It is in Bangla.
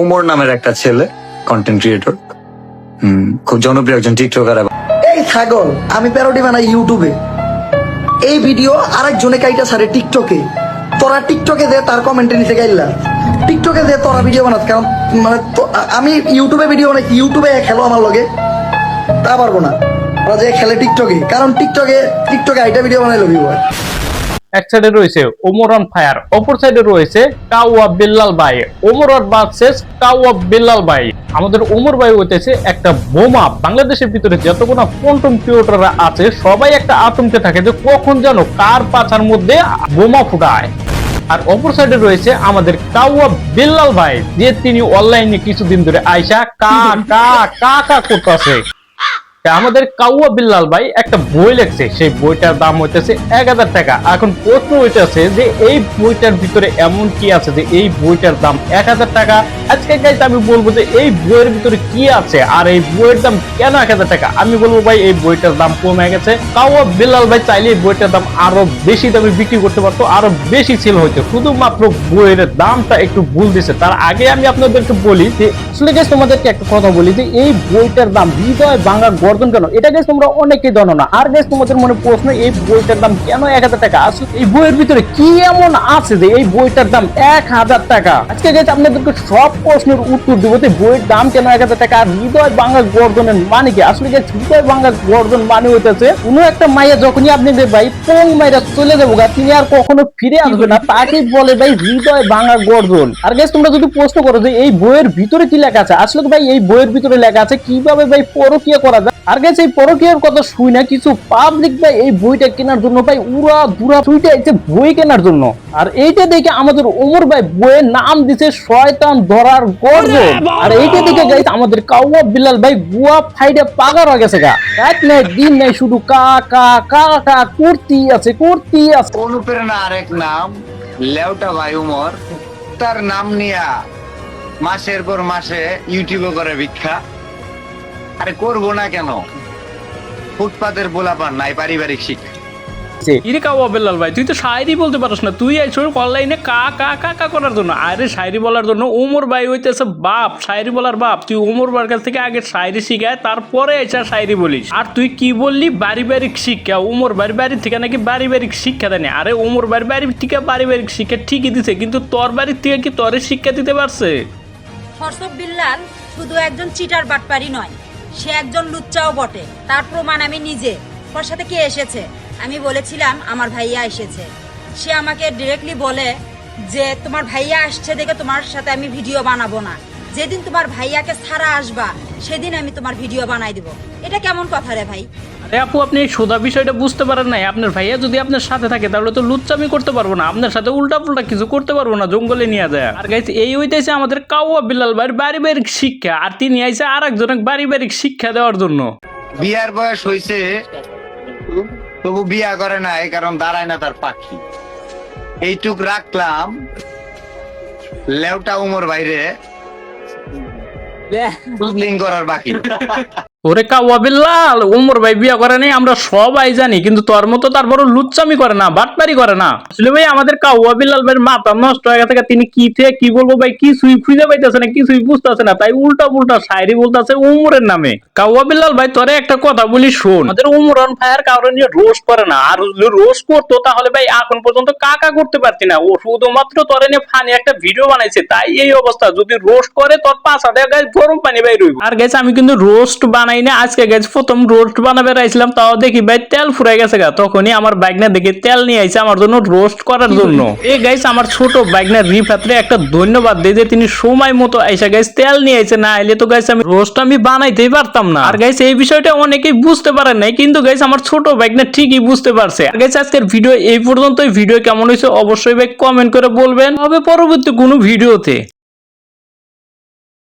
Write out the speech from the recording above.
উমর নামের একটা ছেলে কন্টেন্ট ক্রিয়েটর খুব জনপ্রিয় একজন টিকটকার এই ছাগল, আমি প্যারোডি বানাই ইউটিউবে এই ভিডিও আরেকজনে কাইটা সারে টিকটকে তোরা টিকটকে দে, তার কমেন্টে নিচে গাইলা। টিকটকে দে, তোরা ভিডিও বানাস, কারণ মানে আমি ইউটিউবে ভিডিও বানাই ইউটিউবে খেলো আমার লগে। তা পারব না। ওরা যে খেলে টিকটকে কারণ টিকটকে টিকটকে আইটা ভিডিও বানাই লবি বয় এক সাইডে রয়েছে ওমর অন ফায়ার, অপর সাইডে রয়েছে কাউয়া বিল্লাল ভাই। ওমর ভার্সেস কাউয়া বিল্লাল ভাই। আমাদের ওমর ভাই হইতেছে একটা বোমা। বাংলাদেশের ভিতরে যতগুলো কোয়ান্টাম ক্রিয়েটররা আছে, সবাই একটা আতঙ্কে থাকে যে কখন যেন কার পাছার মধ্যে বোমা ফুটায়। আর অপর সাইডে রয়েছে আমাদের কাউয়া বিল্লাল ভাই, যে তিনি অনলাইনে কিছুদিন ধরে আইসা কা কা কা কা করতেছে। আমাদের কাউয়া বিল্লাল ভাই একটা বই লেখছে। সেই বইটার দাম হইতেছে এক হাজার টাকা। এখন প্রশ্ন হইতেছে যে এই বইটার ভিতরে এমন কি আছে যে এই বইটার দাম এক হাজার টাকা আজকে গাইতে আমি বলব যে এই বইয়ের ভিতরে কি আছে আর এই বইয়ের দাম কেন এক হাজার টাকা? আমি বলব ভাই, এই বইটার দাম কমে গেছে। কাউয়া বিল্লাল ভাই চাইলে এই বইটার দাম আরও বেশি দামে বিক্রি করতে পারতো, আরও বেশি সেল হইতো। শুধুমাত্র বইয়ের দামটা একটু ভুল দিছে। তার আগে আমি আপনাদেরকে বলি যে, আসলে guys তোমাদেরকে একটা কথা বলি যে, এই বইটার দাম হৃদয় ভাঙা গর্জন কেন? এটা গেছ তোমরা অনেকেই জানো না। আর গেছ তোমাদের মনে প্রশ্ন, এই বইটার দাম কেন এক হাজার টাকা? আসলে এই বইয়ের ভিতরে কি এমন আছে যে এই বইটার দাম এক হাজার টাকা? আজকে গেছে আপনাদেরকে সব প্রশ্নের উত্তর দেবো যে বইয়ের দাম কেন এক হাজার টাকা? হৃদয় ভাঙা গর্জনের মানে কি? আসলে গেছে হৃদয় ভাঙা গর্জন মানে হইতেছে, কোনো একটা মাইয়া যখনই আপনি যে ভাই পং মাইরা চলে যাব গা, তিনি আর কখনো ফিরে আসবে না। তাকেই বলে ভাই হৃদয় ভাঙা গর্জন। আর গেছ তোমরা যদি প্রশ্ন করো যে এই বইয়ের ভিতরে কি লেখা আছে, আসলে ভাই এই বইয়ের ভিতরে লেখা আছে, কীভাবে ভাই পরকিয়া করা যায়? আর গেছে এই পরকিয়ার কথা শুই না, কিছু পাবলিক ভাই এই বইটা কেনার জন্য ভাই উড়া দুরা ছুইটা এসে বই কেনার জন্য। আর এইটা দেখে আমাদের ওমর ভাই বইয়ের নাম দিছে শয়তান গর্জন আর এইটা আমাদের কাউয়া বিল্লাল ভাই গুয়া ফাইডে পাগার হয়ে গেছে গা। রাত নাই দিন নাই শুধু কা কা কা কা করতি আছে করতি আছে। অনুপ্রেরণা আরেক নাম লেউটা ভাই উমর। তার নাম নিয়া মাসের পর মাসে ইউটিউবে করে ভিক্ষা। আরে করব না কেন? ফুটপাতের পোলাপান নাই পারিবারিক শিক্ষা। ইরে কাওয়া বেল্লাল ভাই তুই তো শায়রি বলতে পারছ না। তুই আইছ অনলাইনে কা কা কা কা করার জন্য। আরে শায়রি বলার জন্য ওমর ভাই হইতেছে বাপ শায়রি বলার বাপ। তুই ওমর ভাইয়ের কাছ থেকে আগে শায়রি শিখায় তারপরে এসে শায়রি বলিস। আর তুই কি বললি? পারিবারিক শিক্ষা। ওমর বাড়ি বাড়ির থেকে নাকি পারিবারিক শিক্ষা দেয়নি? আরে ওমর বাড়ি বাড়ির থেকে পারিবারিক শিক্ষা ঠিকই দিছে কিন্তু তোর বাড়ির থেকে কি তোর শিক্ষা দিতে পারছে? হর্ষব বিল্লাল শুধু একজন চিটার বাটপারি নয় সে একজন লুচ্চাও বটে। তার প্রমাণ আমি নিজে। ওর সাথে কে এসেছে? আমি বলেছিলাম আমার ভাইয়া এসেছে। সে আমাকে ডিরেক্টলি বলে যে তোমার ভাইয়া আসছে দেখে তোমার সাথে আমি ভিডিও বানাবো না। যেদিন তোমার ভাইয়াকে ছাড়া আসবা সেদিন আমি তোমার ভিডিও বানাই দিব। এটা কেমন কথা রে ভাই? আরে আপু আপনি এই সোজা বিষয়টা বুঝতে পারেন নাই। আপনার ভাইয়া যদি আপনার সাথে থাকে তাহলে তো লুচ্চামি করতে পারব না। আপনার সাথে উল্টা পুল্টা কিছু করতে পারব না জঙ্গলে নিয়ে যায়। আর গাইছে এই হইতেছে আমাদের কাউয়া বিল্লাল ভাইয়ের পারিবারিক শিক্ষা। আর তিনি আইছে আর একজনের পারিবারিক শিক্ষা দেওয়ার জন্য। বিয়ার বয়স হইছে তবু বিয়া করে না এই কারণ দাঁড়ায় না তার পাখি। এইটুক রাখলাম। লেউটা উমর বাইরে করার বাকি। ওরে কাওয়া বিল্লাল উমর ভাই বিয়া করে নাই, আমরা সবাই জানি, কিন্তু তোর মতো তার বড় লুচ্চামি করে না, বাটপারি করে না। আসলে ভাই, আমাদের কাওয়া বিল্লাল ভাইয়ের মাথা নষ্ট হয়ে গেছে, তিনি কি থেকে কি বলব ভাই, কিছুই খুঁজে পাইতেছে না, কিছুই বুঝতেছে না, তাই উল্টা পুল্টা শায়রি বলতেছে উমরের নামে। কাওয়া বিল্লাল ভাই, তোরে একটা কথা বলি শোন। আমাদের উমর অন ফায়ার কারণে নিয়ে রোস্ট করে না, আর রোস্ট করতো, তাহলে ভাই, এখন পর্যন্ত কাকা করতে পারতি না, ও শুধুমাত্র তোরে নিয়ে ফানি একটা ভিডিও বানাইছে, তাই এই অবস্থা, যদি রোস্ট করে, তোর পাঁচা গাছ গরম পানি ভাই রইব আর গেছে আমি কিন্তু রোস্ট বানাই না, আজকে গেছে প্রথম রোস্ট বানাবে, রাইছিলাম, তাও দেখি ভাই তেল ফুরাই গেছে গা। তখনই আমার বাইক না দেখি তেল নিয়ে আইছে আমার জন্য রোস্ট করার জন্য। এই গাইস আমার ছোট বাইক না রিফাতরে একটা ধন্যবাদ দেই যে তিনি সময় মতো আইসা গাইস তেল নিয়ে আইছে। না আইলে তো গাইস আমি রোস্ট আমি বানাইতেই পারতাম না। আর গাইস এই বিষয়টা অনেকেই বুঝতে পারেন নাই, কিন্তু গাইস আমার ছোট বাইক না ঠিকই বুঝতে পারছে। আর গাইস আজকের ভিডিও এই পর্যন্তই। ভিডিও কেমন হয়েছে অবশ্যই ভাই কমেন্ট করে বলবেন। হবে পরবর্তী কোনো ভিডিওতে